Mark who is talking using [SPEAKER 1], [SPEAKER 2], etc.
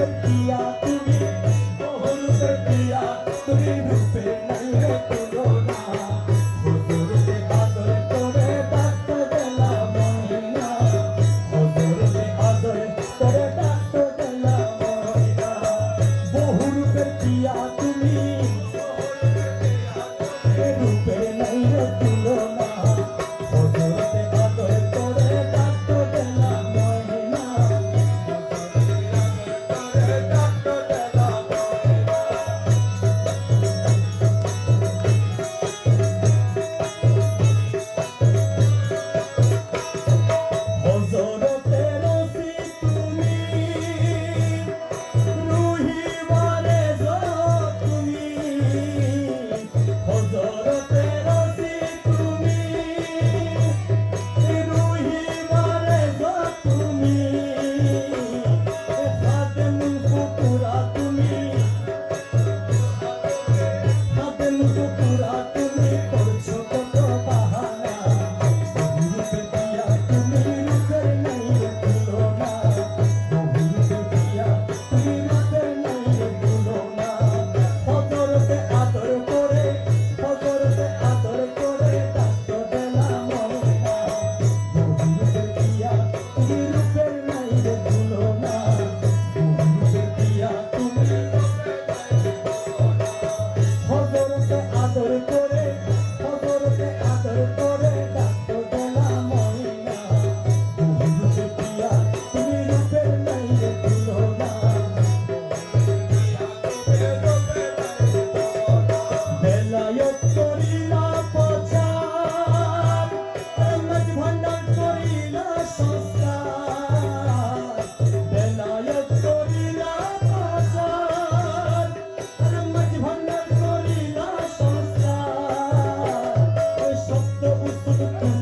[SPEAKER 1] कर तुम्हें बहुत कर दिया तुम्हें रूपे नल ভণ্ডার করি দশ ওই শব্দ উত্তর